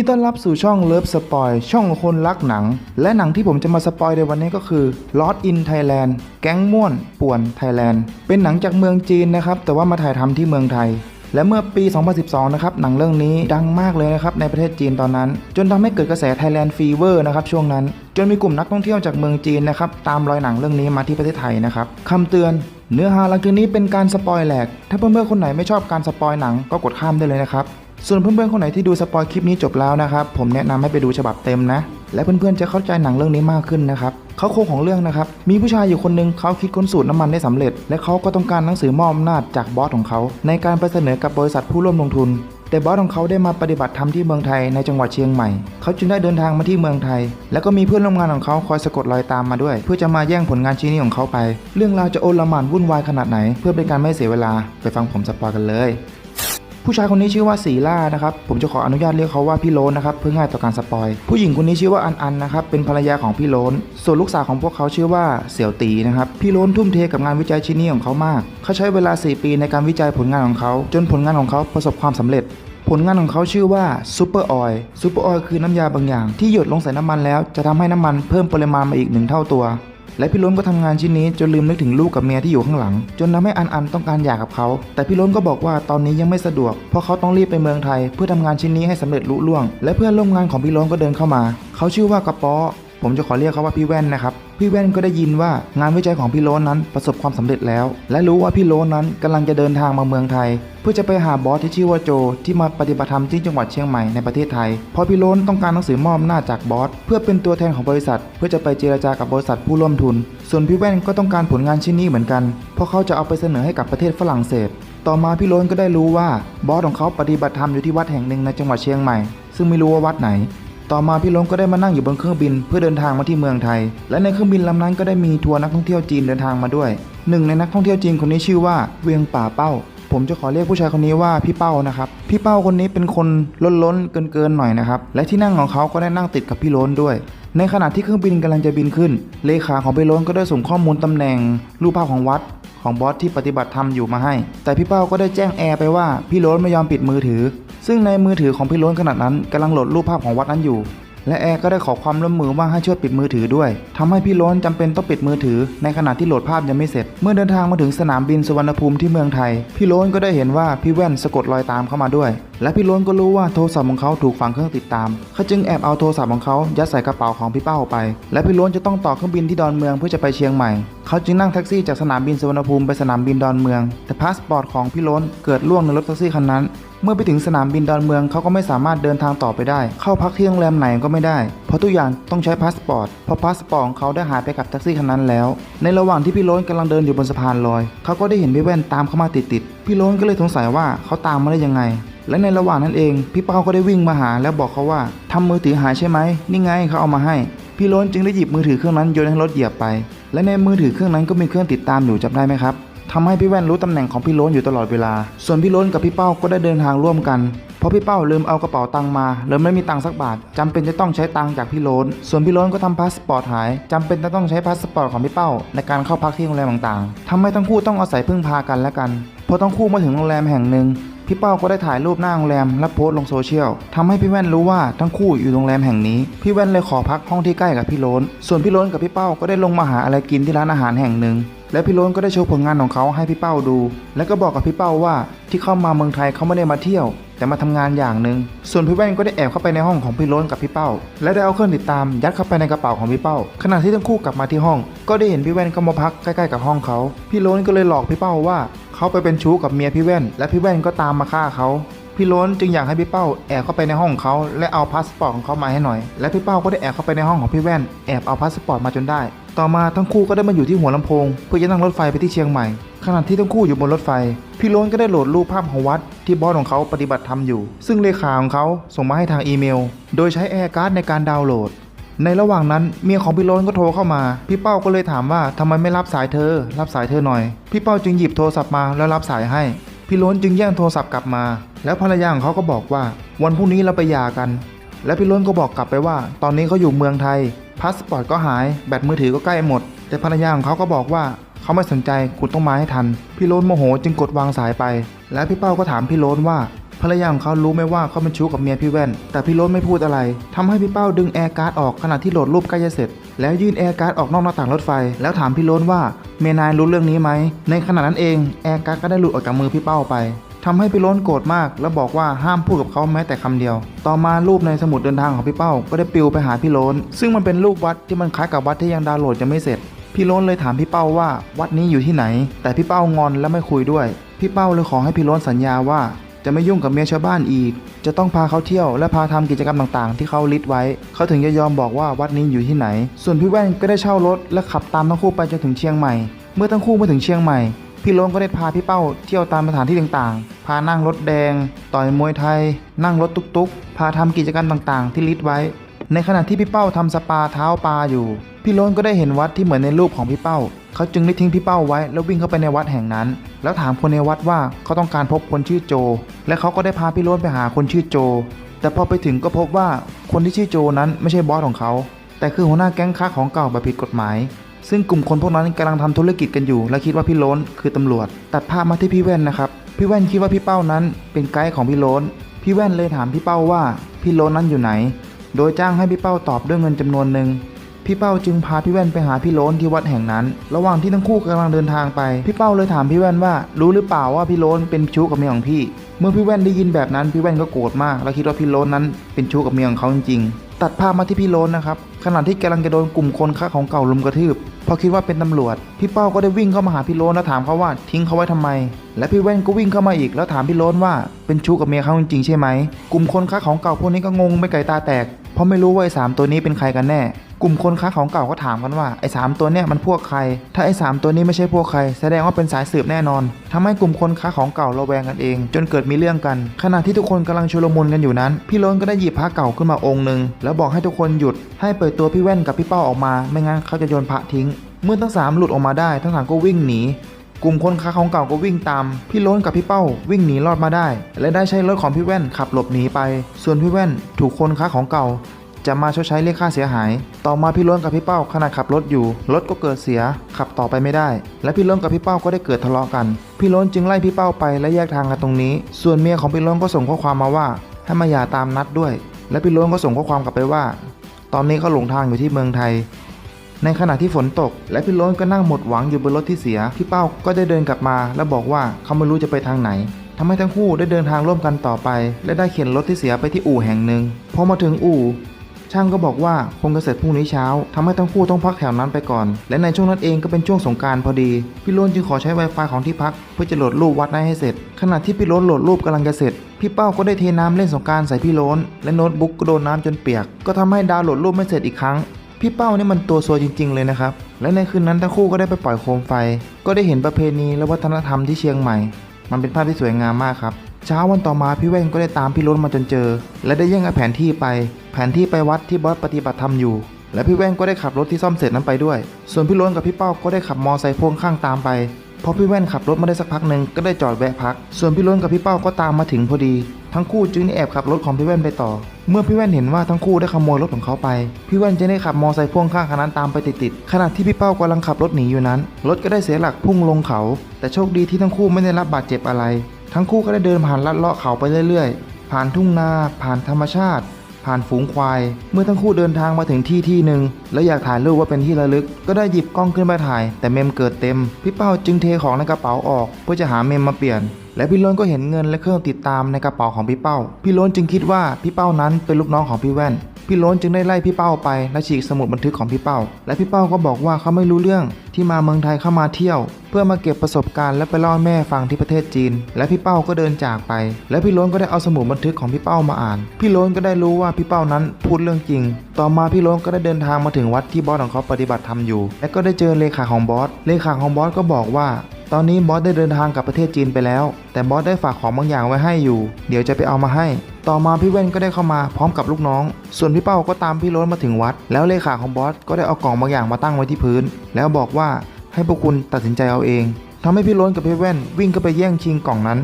ยินดีต้อนรับสู่ช่องเลิฟสปอยช่องคนรักหนัง และหนังที่ผมจะมาสปอยในวันนี้ก็คือ Lost in Thailand แก๊งม่วนป่วน Thailand เป็นหนังจากเมืองจีนนะครับ แต่ว่ามาถ่ายทำที่เมืองไทย และเมื่อปี 2012 นะครับ หนังเรื่องนี้ดังมากเลยนะครับ ในประเทศจีนตอนนั้น จนทำให้เกิดกระแส Thailand Fever นะครับช่วงนั้น จนมีกลุ่มนักท่องเที่ยวจากเมืองจีนนะครับตามรอยหนังเรื่องนี้มาที่ประเทศไทยนะครับคำเตือนเนื้อหาหลังจากนี้เป็นการสปอยแหลก ถ้าเพื่อนๆคนไหนไม่ชอบการสปอยหนังก็กดข้ามได้เลยนะครับ ส่วนเพื่อนๆคนไหนที่ดูสปอยคลิปนี้จบแล้วนะครับ ผมแนะนำให้ไปดูฉบับเต็มนะ และเพื่อนๆจะเข้าใจหนังเรื่องนี้มากขึ้นนะครับเขาโครงของเรื่องนะครับ มีผู้ชายอยู่คนหนึ่งเขาคิดค้นสูตรน้ำมันได้สำเร็จ และเขาก็ต้องการหนังสือมอบอำนาจจากบอสของเขา ในการไปเสนอกับบริษัทผู้ร่วมลงทุน แต่บอสของเขาได้มาปฏิบัติธรรมที่เมืองไทยในจังหวัดเชียงใหม่ เขาจึงได้เดินทางมาที่เมืองไทย แล้วก็มีเพื่อนร่วมงานของเขาคอยสะกดรอยตามมาด้วย เพื่อจะมาแย่งผลงานชิ้นนี้ของเขาไป เรื่องราวจะโอลหม่านวุ่นวายขนาดไหน เพื่อเป็นการไม่เสียเวลาไปฟังผมสปอยกันเลย ผู้ชายคนนี้ชื่อว่าสีล่านะครับ ผมจะขออนุญาตเรียกเขาว่าพี่โลนนะครับเพื่อง่ายต่อการสปอย ผู้หญิงคนนี้ชื่อว่าอันอันนะครับเป็นภรรยาของพี่โลนส่วนลูกสาวของพวกเขาชื่อว่าเสี่ยวตีนะครับพี่โลนทุ่มเทกับงานวิจัยชิ้นนี้ของเขามาก เขาใช้เวลา 4 ปีในการวิจัยผลงานของเขา จนผลงานของเขาประสบความสำเร็จผลงานของเขาชื่อว่าซูเปอร์ออยล์ซูเปอร์ออยล์คือน้ำยาบางอย่าง ที่หยดลงใส่น้ำมันแล้วจะทำให้น้ำมันเพิ่มปริมาณมาอีกหนึ่งเท่าตัว และพี่ล้นก็ทำงานชิ้นนี้จนลืมนึกถึงลูกกับเมียที่อยู่ข้างหลัง จนทำให้อันอันต้องการหย่ากับเขา แต่พี่ล้นก็บอกว่าตอนนี้ยังไม่สะดวก เพราะเขาต้องรีบไปเมืองไทย เพื่อทำงานชิ้นนี้ให้สำเร็จลุล่วง และเพื่อนร่วมงานของพี่ล้นก็เดินเข้ามา เขาชื่อว่ากระป๋อ ผมจะขอเรียกเขาว่าพี่แว่นนะครับ พี่แว่นก็ได้ยินว่างานวิจัยของพี่โล้นนั้นประสบความสำเร็จแล้ว และรู้ว่าพี่โล้นนั้นกำลังจะเดินทางมาเมืองไทย เพื่อจะไปหาบอสที่ชื่อว่าโจ ที่มาปฏิบัติธรรมที่จังหวัดเชียงใหม่ในประเทศไทยเพราะพี่โล้นต้องการหนังสือมอบอำนาจากบอสเพื่อเป็นตัวแทนของบริษัท เพื่อจะไปเจรจากับบริษัทผู้ร่วมทุน ส่วนพี่แว่นก็ต้องการผลงานชิ้นนี้เหมือนกัน เพราะเขาจะเอาไปเสนอให้กับประเทศฝรั่งเศส ต่อมาพี่โล้นก็ได้รู้ว่าบอสของเขาปฏิบัติธรรมอยู่ที่วัดแห่งหนึ่งในจังหวัดเชียงใหม่ ซึ่งไม่รู้ว่าวัดไหน ต่อมาพี่ล้มก็ได้มานั่งอยู่บนเครื่องบินเพื่อเดินทางมาที่เมืองไทย และในเครื่องบินลำนั้นก็ได้มีทัวร์นักท่องเที่ยวจีนเดินทางมาด้วย หนึ่งในนักท่องเที่ยวจีนคนนี้ชื่อว่าเวียงป่าเป้า ผมจะขอเรียกผู้ชายคนนี้ว่าพี่เป้านะครับ พี่เป้าคนนี้เป็นคนล้นล้นเกินเกินหน่อยนะครับและที่นั่งของเขาก็ได้นั่งติดกับพี่ล้นด้วย ในขณะที่เครื่องบินกำลังจะบินขึ้น เลขาของพี่ล้นก็ได้ส่งข้อมูลตำแหน่ง รูปภาพของวัดของบอสที่ปฏิบัติธรรมอยู่มาให้ แต่พี่เป้าก็ได้แจ้งแอร์ไปว่าพี่ล้นไม่ยอมปิดมือถือ ซึ่งในมือถือของพี่ล้นขณะนั้นกำลังโหลดรูปภาพของวัดนั้นอยู่ และแอร์ก็ได้ขอความร่วมมือว่าให้ช่วยปิดมือถือด้วยทำให้พี่ล้นจำเป็นต้องปิดมือถือ ในขณะที่โหลดภาพยังไม่เสร็จ เมื่อเดินทางมาถึงสนามบินสุวรรณภูมิที่เมืองไทย พี่ล้นก็ได้เห็นว่าพี่แว่นสะกดรอยตามเข้ามาด้วย และพี่ล้นก็รู้ว่าโทรศัพท์ของเขาถูกฝังเครื่องติดตาม เขาจึงแอบเอาโทรศัพท์ของเขายัดใส่กระเป๋าของพี่เป้าไป และพี่ล้นจะต้องต่อเครื่องบินที่ดอนเมืองเพื่อจะไปเชียงใหม่เขาจึงนั่งแท็กซี่จากสนามบินสุวรรณภูมิไปสนามบินดอนเมือง แต่พาสปอร์ตของพี่ล้นเกิดล่วงในรถแท็กซี่คันนั้น เมื่อไปถึงสนามบินดอนเมืองเขาก็ไม่สามารถเดินทางต่อไปได้ เข้าพักที่โรงแรมไหนก็ไม่ได้ เพราะทุกอย่างต้องใช้พาสปอร์ตเพราะพาสปอร์ตของเขาได้หายไปกับแท็กซี่คันนั้นแล้ว ในระหว่างที่พี่โล้นกำลังเดินอยู่บนสะพานลอย เขาก็ได้เห็นพี่แว่นตามเข้ามาติดๆพี่โล้นก็เลยสงสัยว่าเขาตามมาได้ยังไง และในระหว่างนั้นเอง พี่เป้าก็ได้วิ่งมาหาแล้วบอกเขาว่าทำมือถือหายใช่ไหมนี่ไงเขาเอามาให้ พี่โล้นจึงได้หยิบมือถือเครื่องนั้นโยนให้รถเหยียบไป และในมือถือเครื่องนั้นก็มีเครื่องติดตามอยู่จำได้ไหมครับ ทำให้พี่แว่นรู้ตำแหน่งของพี่โล้นอยู่ตลอดเวลา ส่วนพี่โล้นกับพี่เป้าก็ได้เดินทางร่วมกันเพราะพี่เป้าลืมเอากระเป๋าตังมาเลยไม่มีตังสักบาทจำเป็นจะต้องใช้ตังจากพี่โล้น ส่วนพี่โล้นก็ทำพาสปอร์ตหายจำเป็นจะต้องใช้พาสปอร์ตของพี่เป้าในการเข้าพักที่โรงแรมต่างๆทำให้ทั้งคู่ต้องอาศัยพึ่งพากันและกันพอทั้งคู่มาถึงโรงแรมแห่งหนึ่ง พี่เป้าก็ได้ถ่ายรูปหน้าโรงแรมและโพสต์ลงโซเชียลทำให้พี่แว่นรู้ว่าทั้งคู่อยู่โรงแรมแห่งนี้ พี่แว่นเลยขอพักห้องที่ใกล้กับพี่โล้น ส่วนพี่โล้นกับพี่เป้าก็ได้ลงมาหาอะไรกินที่ร้านอาหารแห่งหนึ่งและพี่โล้นก็ได้โชว์ผลงานของเขาให้พี่เป้าดู และก็บอกกับพี่เป้าว่าที่เข้ามาเมืองไทยเขาไม่ได้มาเที่ยว แต่มาทำงานอย่างหนึ่งส่วนพี่แว่นก็ได้แอบเข้าไปในห้องของพี่โล้นกับพี่เป้า และได้เอาเครื่องติดตามยัดเข้าไปในกระเป๋าของพี่เป้า ขณะที่ทั้งคู่กลับมาที่ห้อง ก็ได้เห็นพี่แว่นเข้ามาพักใกล้ๆกับห้องเขา พี่โล้นก็เลยหลอกพี่เป้าว่า เขาไปเป็นชู้กับเมียพี่แว่น และพี่แว่นก็ตามมาฆ่าเขาพี่ล้นจึงอยากให้พี่เป้าแอบเข้าไปในห้องของเขาและเอาพาสปอร์ตของเขามาให้หน่อย และพี่เป้าก็ได้แอบเข้าไปในห้องของพี่แว่นแอบเอาพาสปอร์ตมาจนได้ ต่อมาทั้งคู่ก็ได้มาอยู่ที่หัวลำโพง เพื่อจะนั่งรถไฟไปที่เชียงใหม่ขณะที่ทั้งคู่อยู่บนรถไฟ พี่ล้นก็ได้โหลดรูปภาพของวัดที่บอสของเขาปฏิบัติธรรมอยู่ ซึ่งเลขาของเขาส่งมาให้ทางอีเมล โดยใช้แอร์การ์ดในการดาวน์โหลด ในระหว่างนั้นเมียของพี่โล้นก็โทรเข้ามา พี่เป้าก็เลยถามว่าทำไมไม่รับสายเธอ รับสายเธอหน่อย พี่เป้าจึงหยิบโทรศัพท์มาแล้วรับสายให้ พี่โล้นจึงแย่งโทรศัพท์กลับมา แล้วภรรยาของเขาก็บอกว่า วันพรุ่งนี้เราไปหย่ากัน และพี่โล้นก็บอกกลับไปว่า ตอนนี้เขาอยู่เมืองไทยพาสปอร์ตก็หายแบตมือถือก็ใกล้หมด แต่ภรรยาของเขาก็บอกว่าเขาไม่สนใจคุณต้องมาให้ทัน พี่โล้นโมโหจึงกดวางสายไป และพี่เป้าก็ถามพี่โล้นว่า ภรรยาของเขารู้ไหมว่าเขาเป็นชู้กับเมียพี่แว่น แต่พี่โรสไม่พูดอะไรทำให้พี่เป้าดึงแอร์การ์ดออกขณะที่โหลดรูปใกล้จะเสร็จ แล้วยื่นแอร์การ์ดออกนอกหน้าต่างรถไฟ แล้วถามพี่โรสว่าเมียนายรู้เรื่องนี้ไหม ในขณะนั้นเองแอร์การ์ดก็ได้หลุดออกจากมือพี่เป้าไปทำให้พี่ล้นโกรธมาก แล้วบอกว่าห้ามพูดกับเขาแม้แต่คำเดียว ต่อมารูปในสมุดเดินทางของพี่เป้าก็ได้ปลิวไปหาพี่ล้น ซึ่งมันเป็นรูปวัดที่มันคล้ายกับวัดที่ยังดาวน์โหลดยังไม่เสร็จ พี่ล้นเลยถามพี่เป้าว่าวัดนี้อยู่ที่ไหน แต่พี่เป้างอนและไม่คุยด้วย พี่เป้าเลยขอให้พี่ล้นสัญญาว่า จะไม่ยุ่งกับเมียชาวบ้านอีก จะต้องพาเขาเที่ยวและพาทำกิจกรรมต่างๆ ที่เขาลิสต์ไว้ เขาถึงจะยอมบอกว่าวัดนี้อยู่ที่ไหน ส่วนพี่แว่นก็ได้เช่ารถและขับตามทั้งคู่ไปจนถึงเชียงใหม่ เมื่อทั้งคู่มาถึงเชียงใหม่ พี่ล้นก็ได้พาพี่เป้าเที่ยวตามสถานที่ต่างๆ พานั่งรถแดง ต่อยมวยไทย นั่งรถตุ๊กๆ พาทำกิจกรรมต่างๆ ที่ลิสต์ไว้ ในขณะที่พี่เป้าทำสปาเท้าปลาอยู่ พี่ล้นก็ได้เห็นวัดที่เหมือนในรูปของพี่เป้า เขาจึงได้ทิ้งพี่เป้าไว้แล้ววิ่งเข้าไปในวัดแห่งนั้น แล้วถามคนในวัดว่าเขาต้องการพบคนชื่อโจ และเขาก็ได้พาพี่โล้นไปหาคนชื่อโจ แต่พอไปถึงก็พบว่าคนที่ชื่อโจนั้นไม่ใช่บอสของเขา แต่คือหัวหน้าแก๊งค้าของเก่าแบบผิดกฎหมาย ซึ่งกลุ่มคนพวกนั้นกำลังทำธุรกิจกันอยู่ และคิดว่าพี่โล้นคือตำรวจ ตัดภาพมาที่พี่แว่นนะครับพี่แว่นคิดว่าพี่เป้านั้นเป็นไกด์ของพี่โล้นพี่แว่นเลยถามพี่เป้าว่าพี่โล้นนั้นอยู่ไหน โดยจ้างให้พี่เป้าตอบด้วยเงินจำนวนหนึ่ง พี่เป้าจึงพาพี่แว่นไปหาพี่โล้นที่วัดแห่งนั้น ระหว่างที่ทั้งคู่กำลังเดินทางไป พี่เป้าเลยถามพี่แว่นว่า รู้หรือเปล่าว่าพี่โล้นเป็นชู้กับเมียของพี่ เมื่อพี่แว่นได้ยินแบบนั้นพี่แว่นก็โกรธมาก และคิดว่าพี่โล้นนั้นเป็นชู้กับเมียของเขาจริงๆตัดภาพมาที่พี่โล้นนะครับ ขณะที่กำลังจะโดนกลุ่มคนค้าของเก่าลุมกระทืบพราะคิดว่าเป็นตำรวจ พี่เป้าก็ได้วิ่งเข้ามาหาพี่โล้นแล้วถามเขาว่าทิ้งเขาไว้ทำไม และพี่แว่นก็วิ่งเข้ามาอีกแล้วถามพี่โล้นว่าเป็นชู้กับเมียเขาจริงๆใช่ไหมกลุ่มคนค้าของเก่าพวกนี้ก็งงไม่ไก่ตาแตก เพราะไม่รู้ว่าไอ้สามตัวนี้เป็นใครกันแน่กลุ่มคนค้าของเก่าก็ถามกันว่าไอ้สามตัวเนี่ยมันพวกใคร ถ้าไอ้สามตัวนี้ไม่ใช่พวกใคร แสดงว่าเป็นสายสืบแน่นอนทำให้กลุ่มคนค้าของเก่าระแวงกันเอง จนเกิดมีเรื่องกัน ขณะที่ทุกคนกำลังชุลมุนกันอยู่นั้น พี่โล้นก็ได้หยิบพระเก่าขึ้นมาองค์หนึ่งแล้วบอกให้ทุกคนหยุดให้เปิดตัวพี่แว่นกับพี่เป้าออกมา ไม่งั้นเขาจะโยนพระทิ้ง เมื่อทั้งสามหลุดออกมาได้ทั้งสามก็วิ่งหนี กลุ่มคนค้าของเก่าก็วิ่งตาม พี่ล้นกับพี่เป้าวิ่งหนีรอดมาได้ และได้ใช้รถของพี่แว่นขับหลบหนีไป ส่วนพี่แว่นถูกคนค้าของเก่า จะมาชดใช้เรียกค่าเสียหาย ต่อมาพี่ล้นกับพี่เป้าขณะขับรถอยู่ รถก็เกิดเสีย ขับต่อไปไม่ได้ และพี่ล้นกับพี่เป้าก็ได้เกิดทะเลาะกัน พี่ล้นจึงไล่พี่เป้าไปและแยกทางกันตรงนี้ ส่วนเมียของพี่ล้นก็ส่งข้อความมาว่าให้มาหย่าตามนัดด้วย และพี่ล้นก็ส่งข้อความกลับไปว่า ตอนนี้เขาหลงทางอยู่ที่เมืองไทย ในขณะที่ฝนตก และพี่ล้นก็นั่งหมดหวังอยู่บนรถที่เสีย พี่เป้าก็ได้เดินกลับมา และบอกว่าเขาไม่รู้จะไปทางไหนทำให้ทั้งคู่ได้เดินทางร่วมกันต่อไป และได้เข็นรถที่เสียไปที่อู่แห่งหนึ่งพอมาถึงอู่ ช่างก็บอกว่าคงจะเสร็จพรุ่งนี้เช้าทำให้ทั้งคู่ต้องพักแถวนั้นไปก่อน และในช่วงนั้นเองก็เป็นช่วงสงการพอดี พี่ล้นจึงขอใช้ Wi-Fi ของที่พัก เพื่อจะโหลดรูปวัดนั้นให้เสร็จ ขณะที่พี่ล้นโหลดรูปกำลังจะเสร็จ พี่เป้าก็ได้เทน้ำเล่นสงการใส่พี่โล้น และโน้ตบุ๊กก็โดนน้ำจนเปียก ก็ทำให้ดาวน์โหลดรูปไม่เสร็จอีกครั้ง พี่เป้านี่มันตัวซวยจริง ๆ เลยนะครับ และในคืนนั้นทั้งคู่ก็ได้ไปปล่อยโคมไฟ ก็ได้เห็นประเพณีและวัฒนธรรมที่เชียงใหม่ มันเป็นภาพที่สวยงามมากครับ เช้าวันต่อมาพี่แว่นก็ได้ตามพี่ล้นมาจนเจอ และได้แย่งเอาแผนที่ไป แผนที่ไปวัดที่บอสปฏิบัติธรรมอยู่ และพี่แว่นก็ได้ขับรถที่ซ่อมเสร็จนั้นไปด้วย ส่วนพี่ล้นกับพี่เป้าก็ได้ขับมอไซค์พ่วงข้างตามไป พอพี่แว่นขับรถมาได้สักพักหนึ่งก็ได้จอดแวะพัก ส่วนพี่ล้นกับพี่เป้าก็ตามมาถึงพอดี ทั้งคู่จึงได้แอบขับรถของพี่แว่นไปต่อ เมื่อพี่แว่นเห็นว่าทั้งคู่ได้ขโมยรถของเขาไป พี่แว่นจึงได้ขับมอไซค์พ่วงข้างคันนั้นตามไปติดๆขณะที่พี่เป้ากำลังขับรถหนีอยู่นั้น รถก็ได้เสียหลักพุ่งลงเขา แต่โชคดีที่ทั้งคู่ไม่ได้รับบาดเจ็บอะไร ทั้งคู่ก็ได้เดินผ่านลัดเลาะเขาไปเรื่อยๆ ผ่านทุ่งนา ผ่านธรรมชาติ ผ่านฝูงควาย เมื่อทั้งคู่เดินทางมาถึงที่ที่หนึ่งแล้วอยากถ่ายรูปว่าเป็นที่ระลึก ก็ได้หยิบกล้องขึ้นมาถ่าย แต่เมมเกิดเต็ม พี่เป้าจึงเทของในกระเป๋าออก เพื่อจะหาเมมมาเปลี่ยน และพี่ล้นก็เห็นเงินและเครื่องติดตามในกระเป๋าของพี่เป้า พี่ล้นจึงคิดว่าพี่เป้านั้นเป็นลูกน้องของพี่แว่น พี่ล้นจึงได้ไล่พี่เป้าไปและฉีกสมุดบันทึกของพี่เป้า และพี่เป้าก็บอกว่าเขาไม่รู้เรื่องที่มาเมืองไทยเข้ามาเที่ยว เพื่อมาเก็บประสบการณ์และไปเล่าให้แม่ฟังที่ประเทศจีน และพี่เป้าก็เดินจากไป และพี่ล้นก็ได้เอาสมุดบันทึกของพี่เป้ามาอ่าน พี่ล้นก็ได้รู้ว่าพี่เป้านั้นพูดเรื่องจริง ต่อมาพี่ล้นก็ได้เดินทางมาถึงวัดที่บอสของเขาปฏิบัติธรรมอยู่ และก็ได้เจอเลขาของบอสเลขาของบอสก็บอกว่า ตอนนี้บอสได้เดินทางกลับประเทศจีนไปแล้ว แต่บอสได้ฝากของบางอย่างไว้ให้อยู่ เดี๋ยวจะไปเอามาให้ ต่อมาพี่เว่นก็ได้เข้ามาพร้อมกับลูกน้อง ส่วนพี่เป้าก็ตามพี่ล้นมาถึงวัด แล้วเลขาของบอสก็ได้เอากล่องบางอย่างมาตั้งไว้ที่พื้น แล้วบอกว่าให้พวกคุณตัดสินใจเอาเองทำให้พี่ล้นกับพี่แว่นวิ่งเข้าไปแย่งชิงกล่องนั้น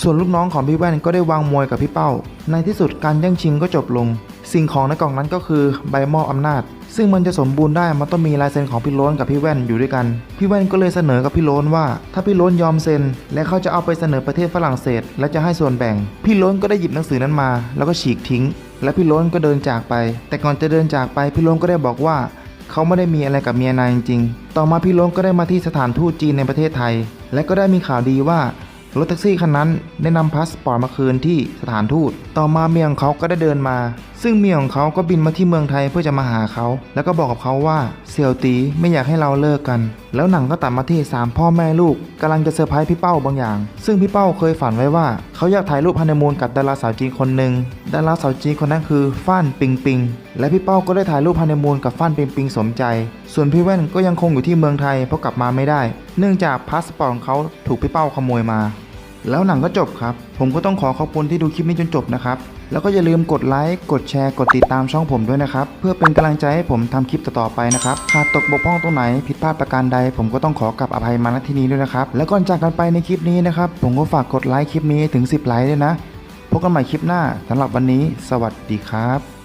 ส่วนลูกน้องของพี่แว่นก็ได้วางมวยกับพี่เป้า ในที่สุดการแย่งชิงก็จบลง สิ่งของในกล่องนั้นก็คือใบมอบอำนาจ ซึ่งมันจะสมบูรณ์ได้มันต้องมีลายเซ็นของพี่โล้นกับพี่แว่นอยู่ด้วยกัน พี่แว่นก็เลยเสนอกับพี่โล้นว่า ถ้าพี่โล้นยอมเซ็น และเขาจะเอาไปเสนอประเทศฝรั่งเศส และจะให้ส่วนแบ่ง พี่โล้นก็ได้หยิบหนังสือนั้นมา แล้วก็ฉีกทิ้ง และพี่โล้นก็เดินจากไป แต่ก่อนจะเดินจากไปพี่โล้นก็ได้บอกว่า เขาไม่ได้มีอะไรกับเมียนายจริงๆ ต่อมาพี่โล้นก็ได้มาที่สถานทูตจีนในประเทศไทย และก็ได้มีข่าวดีว่ารถแท็กซี่คันนั้นได้นำพาสปอร์ตมาคืนที่สถานทูต ต่อมาเมียของเขาก็ได้เดินมา ซึ่งเมียของเขาก็บินมาที่เมืองไทยเพื่อจะมาหาเขา แล้วก็บอกกับเขาว่าเสี่ยวตีไม่อยากให้เราเลิกกัน แล้วหนังก็ตัดมาที่สามพ่อแม่ลูกกำลังจะเซอร์ไพรส์พี่เป้าบางอย่าง ซึ่งพี่เป้าเคยฝันไว้ว่า เขาอยากถ่ายรูปฮันนีมูนกับดาราสาวจีนคนหนึ่งดาราสาวจีนคนนั้นคือฟ้านปิงปิง และพี่เป้าก็ได้ถ่ายรูปฮันนีมูนกับฟ้านปิงปิงสมใจ ส่วนพี่แว่นก็ยังคงอยู่ที่เมืองไทยเพราะกลับมาไม่ได้ เนื่องจากพาสปอร์ตของเขาถูกพี่เป้าขโมยมา แล้วหนังก็จบครับ ผมก็ต้องขอขอบคุณที่ดูคลิปนี้จนจบนะครับ แล้วก็อย่าลืมกดไลค์ กดแชร์ กดติดตามช่องผมด้วยนะครับ เพื่อเป็นกำลังใจให้ผมทำคลิปต่อๆไปนะครับ หากตกบกพร่องตรงไหนผิดพลาดประการใด ผมก็ต้องขอกลับอภัยมาณที่นี้ด้วยนะครับ แล้วก่อนจากกันไปในคลิปนี้นะครับ ผมก็ฝากกดไลค์คลิปนี้ถึง 10 ไลค์ด้วยนะ พบกันใหม่คลิปหน้าสำหรับวันนี้ สวัสดีครับ